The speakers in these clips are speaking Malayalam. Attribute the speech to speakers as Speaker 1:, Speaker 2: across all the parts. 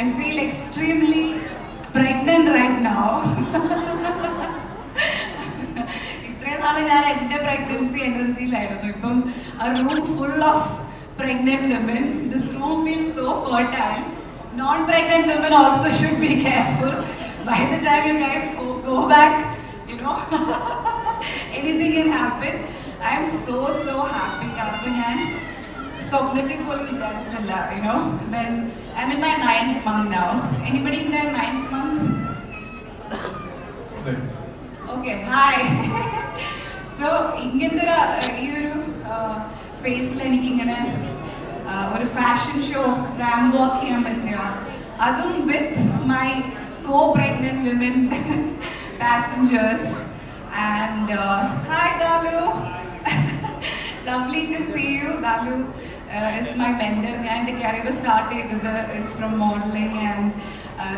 Speaker 1: I feel extremely pregnant right now. ഇത്രയും നാള് ഞാൻ എൻ്റെ പ്രഗ്നൻസി എനർജിയിലായിരുന്നു ഇപ്പം a room full of pregnant women. This room feels so fertile. Non-pregnant women also should be careful. By the time you guys go, go back, you know, anything can happen. I am so so happy. കാരണം ഞാൻ സ്വപ്നത്തിൽ പോലും വിചാരിച്ചിട്ടില്ല you know when I'm in my ninth month now. Anybody in their ninth month? Okay hi so ഇങ്ങനത്തെ ഒരു ഈ ഒരു ഫേസിൽ എനിക്കിങ്ങനെ ആ, ഒരു ഫാഷൻ ഷോ റാം വാക്ക് ചെയ്യാൻ പറ്റുക അതും with my co pregnant women passengers and hi Dalu lovely to see you Dalu Is my mentor ഞാൻ എന്റെ കരിയർ സ്റ്റാർട്ട് ചെയ്തത് is from modelling and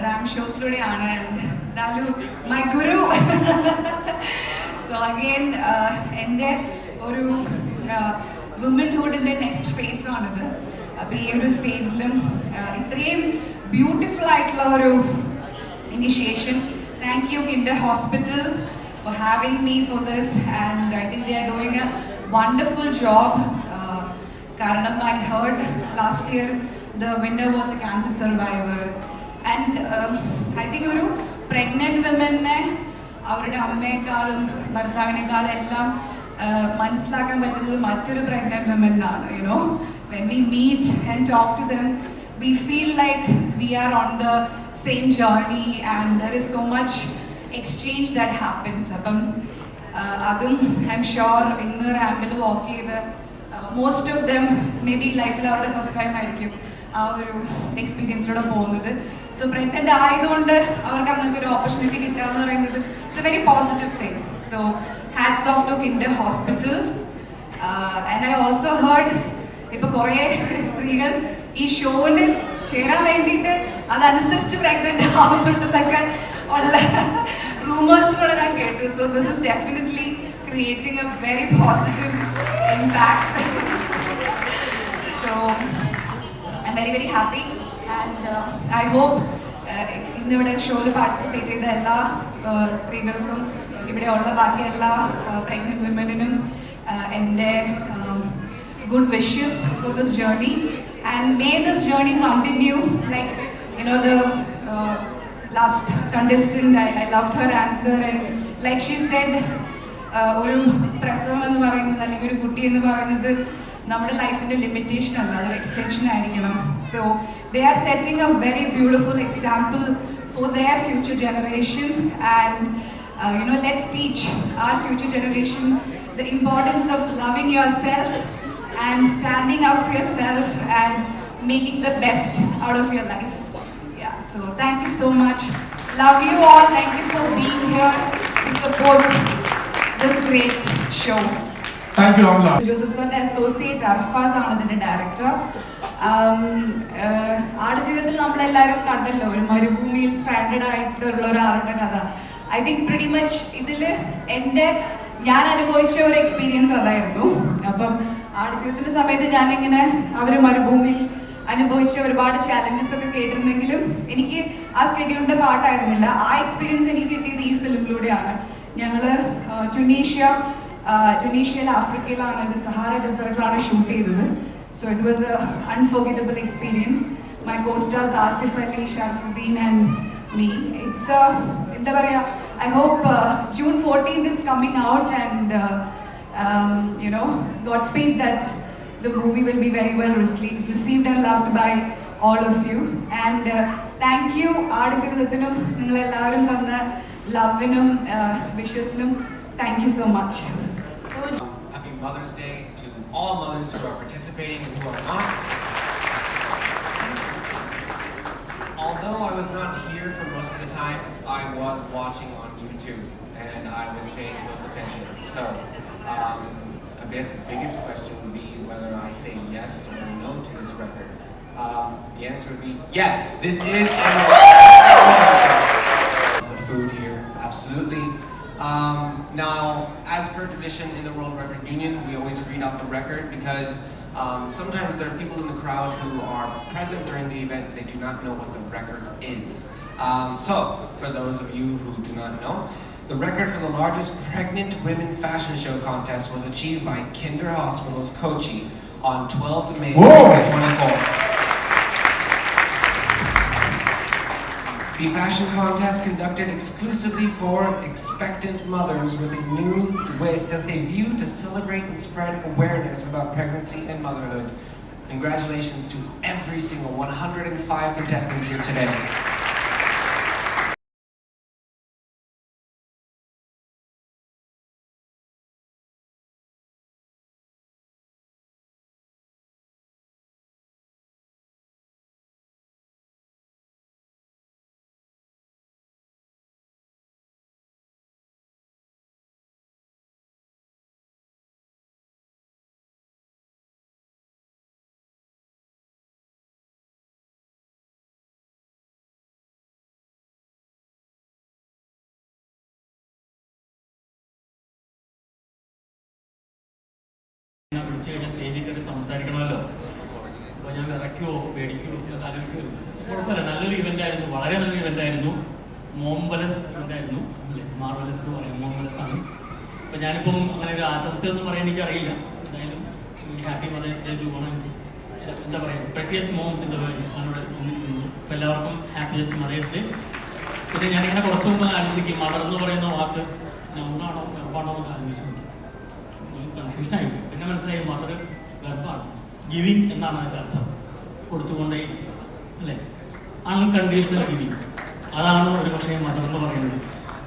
Speaker 1: ramp ഷോസിലൂടെയാണ് and Dalu my guru so again എന്റെ ഒരു വുമൻഹുഡിന്റെ നെക്സ്റ്റ് ഫേസ് ആണിത്. അപ്പോൾ ഈ ഒരു സ്റ്റേജിലും ഇത്രയും ബ്യൂട്ടിഫുൾ ആയിട്ടുള്ള ഒരു initiation thank you Kinder hospital for having me for this and I think they are doing a wonderful job. Uh, Karanam, I heard last year the winner was a cancer survivor, and um, I think ഒരു pregnant women-നെ അവരുടെ അമ്മയെക്കാളും ഭർത്താവിനേക്കാളും എല്ലാം ആഹ്, മനസ്സിലാക്കാൻ പറ്റുന്നത് മറ്റൊരു pregnant വിമനാണ് you know when we meet and talk to them we feel like we are on the same journey and there is so much exchange that happens അപ്പം ആഹ്, അതും ഐ എം ഷുവർ ഇന്ന് റാമ്പിൽ വാക്ക് ചെയ്ത് most of them may be ലൈഫിൽ അവരുടെ ഫസ്റ്റ് ടൈം ആയിരിക്കും ആ ഒരു എക്സ്പീരിയൻസിലൂടെ പോകുന്നത്. സോ പ്രഗ്നന്റ് ആയതുകൊണ്ട് അവർക്ക് അങ്ങനത്തെ ഒരു ഓപ്പർച്യൂണിറ്റി കിട്ടുക എന്ന് പറയുന്നത് it's a very positive thing so hats off to Kinder hospital and I also heard ഇപ്പൊ കുറെ സ്ത്രീകൾ ഈ ഷോയിൽ ചേരാൻ വേണ്ടിയിട്ട് അതനുസരിച്ച് പ്രഗ്നന്റ് ആവുന്നുണ്ടെന്നൊക്കെ ഉള്ള റൂമേഴ്സ് കൂടെ ഞാൻ കേട്ടു. So this is definitely creating a very positive impact so I very very happy and I hope ഇന്നിവിടെ ഷോയിൽ പാർട്ടിസിപ്പേറ്റ് ചെയ്ത എല്ലാ uh, സ്ത്രീകൾക്കും ഇവിടെ ഉള്ള ബാക്കി എല്ലാ പ്രഗ്നന്റ് വിമനിനും എൻ്റെ good wishes for this journey and may this journey continue like you know the last contestant I I love her answer and like she said ഒരു പ്രസവം എന്ന് പറയുന്നത് അല്ലെങ്കിൽ ഒരു കുട്ടി എന്ന് പറയുന്നത് നമ്മുടെ ലൈഫിന്റെ ലിമിറ്റേഷൻ അല്ല അതൊരു എക്സ്റ്റെൻഷൻ ആയിരിക്കണം so they are setting a very beautiful example for their future generation and you know let's teach our future generation the importance of loving yourself and standing up for yourself and making the best out of your life so thank you so much. Love you all. Thank you for being here to support this great show.
Speaker 2: Thank you Amala
Speaker 1: Joseph സാറിന്റെ അസോസിയേറ്റ് അർഫാസ് ആണ് ഇതിന്റെ ഡയറക്ടർ ആടുജീവിതത്തിൽ നമ്മളെല്ലാവരും കണ്ടല്ലോ ഒരു മരുഭൂമിയിൽ സ്ട്രാൻഡഡ് ആയിട്ടുള്ള ഒരാളുടെ കഥ. ഐ തിങ്ക് പ്രിറ്റി മച്ച് ഇതിൽ എന്റെ ഞാൻ അനുഭവിച്ച ഒരു എക്സ്പീരിയൻസ് അതായിരുന്നു. അപ്പം ആടുജീവിതത്തിന്റെ സമയത്ത് ഞാനിങ്ങനെ അവർ മരുഭൂമിയിൽ അനുഭവിച്ച ഒരുപാട് ചാലഞ്ചസ് ഒക്കെ കേട്ടിരുന്നെങ്കിലും എനിക്ക് ആ സ്കെഡ്യൂളിന്റെ പാട്ടായിരുന്നില്ല ആ എക്സ്പീരിയൻസ് എനിക്ക് കിട്ടിയത് ഈ ഫിലിമിലൂടെയാണ് ഞങ്ങൾ ട്യൂണീഷ്യ ടുണീഷ്യയിൽ ആഫ്രിക്കയിലാണ് ഇത് സഹാറ ഡെസേർട്ടിലാണ് ഷൂട്ട് ചെയ്തത്. So it was a unforgettable experience my costars Asif Ali Sharafudheen and me it's എന്താ പറയുക I hope June fourteenth it's coming out and you know God that the movie will be very well received, received and loved by all of you. And uh, thank you. ആടുജീവിതത്തിനും നിങ്ങളെല്ലാവരും തന്ന ലവിനും വിഷസിനും thank you so much so
Speaker 3: Happy Mother's Day to all mothers who are participating and who are not. Although I was not here for most of the time, I was watching on YouTube and I was paying close attention. So, um, I guess the biggest question would be whether I say yes or no to this record. Um, the answer would be yes, this is the per tradition in the World Record Union, we always read out the record because Um, sometimes there are people in the crowd who are present during the event, they do not know what the record is. Um, so, for those of you who do not know, the record for the largest pregnant women fashion show contest was achieved by Kinder Hospital's Kochi on 12th May 2024. The fashion contest conducted exclusively for expectant mothers with a new with a view to celebrate and spread awareness about pregnancy and motherhood. Congratulations to every single 105 contestants here today.
Speaker 4: എന്നെ വിളിച്ചു സ്റ്റേജിൽ കയറി സംസാരിക്കണമല്ലോ. അപ്പോൾ ഞാൻ വിറയ്ക്കുമോ പേടിക്കുമോ ആലോചിക്കുമായിരുന്നു കുഴപ്പമില്ല നല്ലൊരു ഇവന്റ് ആയിരുന്നു വളരെ നല്ലൊരു ഇവന്റ് ആയിരുന്നു. മോംബലസ് ഇവന്റ് ആയിരുന്നു മാർബലസ് എന്ന് പറയും മോംബലസ് ആണ്. അപ്പോൾ ഞാനിപ്പം അങ്ങനെ ഒരു ആശംസയൊന്നും പറയാൻ എനിക്കറിയില്ല. എന്തായാലും ഹാപ്പി മദേഴ്സ് ഡേ ടു ഓണം എന്താ പറയുക prettiest moms in the world വന്നിരിക്കുന്നു. അപ്പോൾ എല്ലാവർക്കും ഹാപ്പിയസ്റ്റ് മദേഴ്സ് ഡേ പിന്നെ ഞാനിങ്ങനെ കുറച്ച് മുമ്പ് ആലോചിക്കും മദർ എന്ന് പറയുന്ന വാക്ക് ഒന്നാണോ ഗർഭാണോ എന്ന് ആലോചിച്ചു കൺഫ്യൂഷനായി. പിന്നെ മനസ്സിലായി മദർ ഗർഭാണ് ഗിവിങ് എന്നാണ് അതിന്റെ അർത്ഥം. കൊടുത്തുകൊണ്ടേ അല്ലേ? അൺകണ്ടീഷണൽ ഗിവിങ് അതാണ് ഒരു പക്ഷേ മദർ എന്ന് പറയുന്നത്.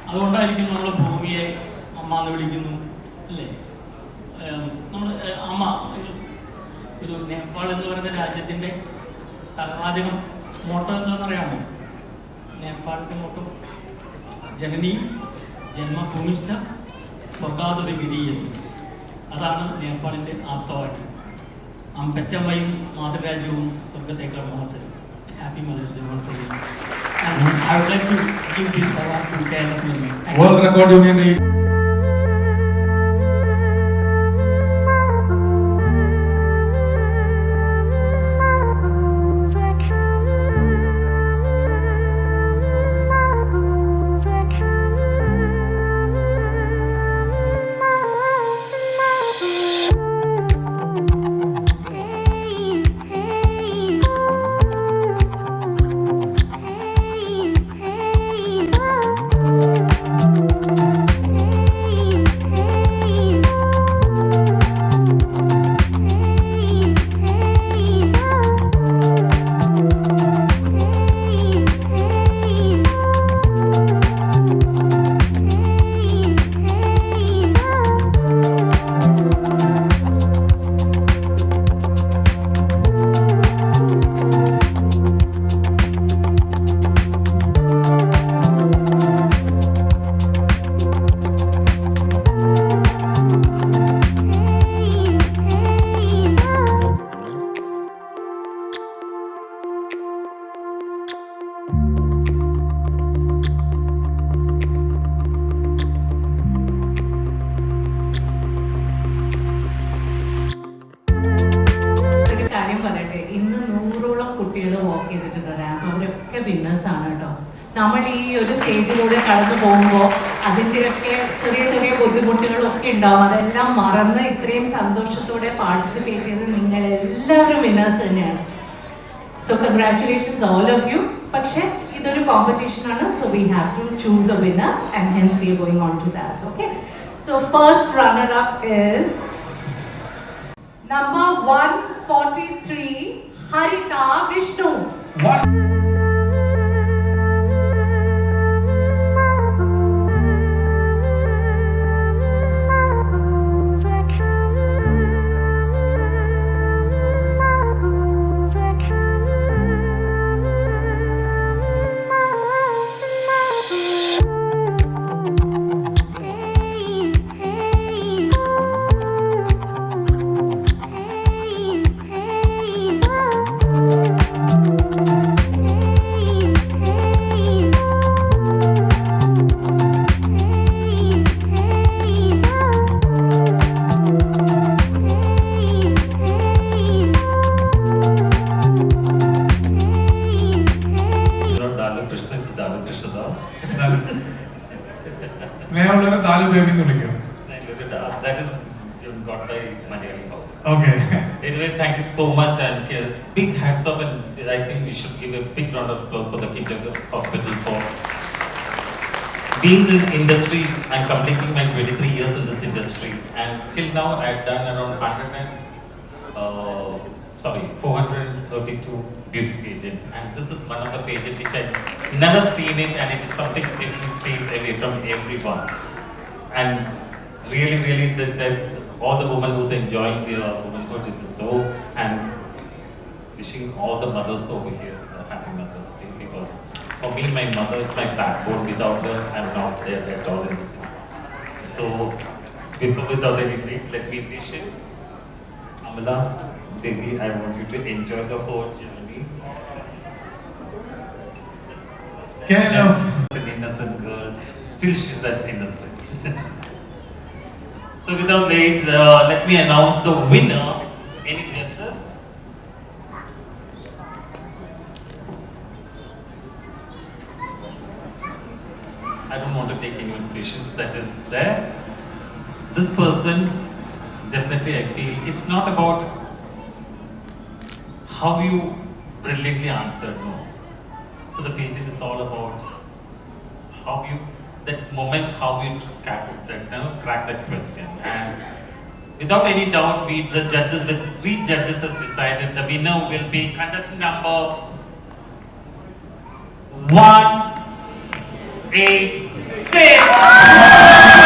Speaker 4: അതുകൊണ്ടായിരിക്കും നമ്മൾ ഭൂമിയെ അമ്മ എന്ന് വിളിക്കുന്നു അല്ലേ? നമ്മൾ അമ്മ ഒരു- നേപ്പാൾ എന്ന് പറയുന്ന രാജ്യത്തിന്റെ തലവാചകം മോട്ടോ എന്താണെന്നറിയാമോ നേപ്പാളിന്റെ മോട്ടോ. ജനനി ജന്മഭൂമിഷ്ഠ സ്വർഗാതുപഗിരീയസി. അതാണ് നേപ്പാളിന്റെ ആപ്തവാക്യം അമ്പറ്റമ്മയും മാതൃരാജ്യവും സ്വർഗത്തേക്കാൾ മഹത്തരം. Happy mother's day once again I would like to give this award to Kerala
Speaker 2: world record യൂണിയന്റെ
Speaker 5: അവരൊക്കെ വിന്നേഴ്സ് ആണ് കേട്ടോ. നമ്മൾ ഈ ഒരു സ്റ്റേജിലൂടെ കടന്നു പോകുമ്പോൾ അതിന്റെയൊക്കെ ചെറിയ ചെറിയ ബുദ്ധിമുട്ടുകളൊക്കെ ഉണ്ടാവും. അതെല്ലാം മറന്ന് ഇത്രയും സന്തോഷത്തോടെ പാർട്ടിസിപ്പേറ്റ് ചെയ്ത് നിങ്ങൾ എല്ലാവരും വിന്നേഴ്സ് തന്നെയാണ്. So congratulations all of you പക്ഷേ ഇതൊരു കോമ്പറ്റീഷൻ ആണ്. So we have to choose a winner and hence we going on to that okay so first runner up is one 143, three
Speaker 6: Haritha Vishnu
Speaker 2: സ്നേഹമുള്ളവരെ താലു ബേബി എന്ന് വിളിക്കും
Speaker 6: That is got by Malayali House.
Speaker 2: Okay
Speaker 6: Anyway, thank you so much and uh, big hats off and I think we should give a big round of applause for the Kinder Hospital for being in the industry. I'm completing my 23 years in this industry and till now I've done around 100 and uh, sorry 432 beauty pageants and this is one of the pageants which I've never seen it and it is something different stays away from everyone. And really really the, the, all the women who's enjoying their womanhood it's so and wishing all the mothers over here a happy Mother's Day because for me my mother is my backbone. Without her I'm not there at all in this. So before without any wait let me wish it Amala Devi I want you to enjoy the whole journey
Speaker 2: Kind of.
Speaker 6: an innocent girl still she's that innocent so without late uh, let me announce the winner any guesses I don't want to take anyone's patience that is there. This person, definitely I feel, it's not about how you brilliantly answered no. For the pageant, it's all about how you, that moment, how you crack that, you know, crack that question. And without any doubt, we, the judges, with three judges have decided the winner will be contestant number one, eight, six.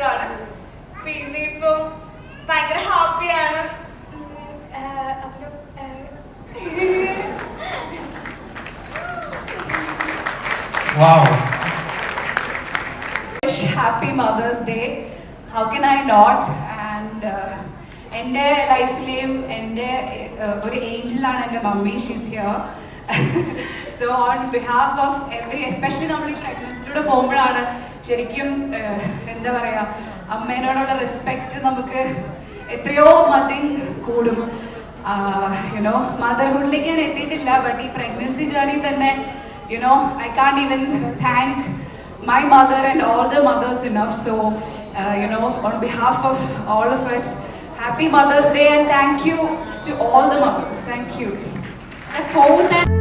Speaker 7: വയ്യാത്തൊരിതാണ് പിന്നെ ഇപ്പൊ ഭയങ്കര ഹാപ്പിയാണ്.
Speaker 1: Happy mother's day how can I not and എന്റെ ലൈഫിലെയും എന്റെ ഒരു ഏഞ്ചിലാണ് എന്റെ mummy. She's here so on behalf of every especially നമ്മൾ ഈ പ്രഗ്നൻസിലൂടെ പോകുമ്പോഴാണ് ശരിക്കും uh, എന്താ പറയുക അമ്മേനോടുള്ള റെസ്പെക്റ്റ് നമുക്ക് എത്രയോ മതി കൂടും യുനോ മദർഹുഡിലേക്ക് ഞാൻ എത്തിയിട്ടില്ല ബട്ട് ഈ പ്രഗ്നൻസി ജേർണി തന്നെ you know I can't even thank and all the mothers enough. So, uh, you know, on behalf of all of us, happy Mother's Day and thank you to all the mothers. Thank you.
Speaker 5: fourth and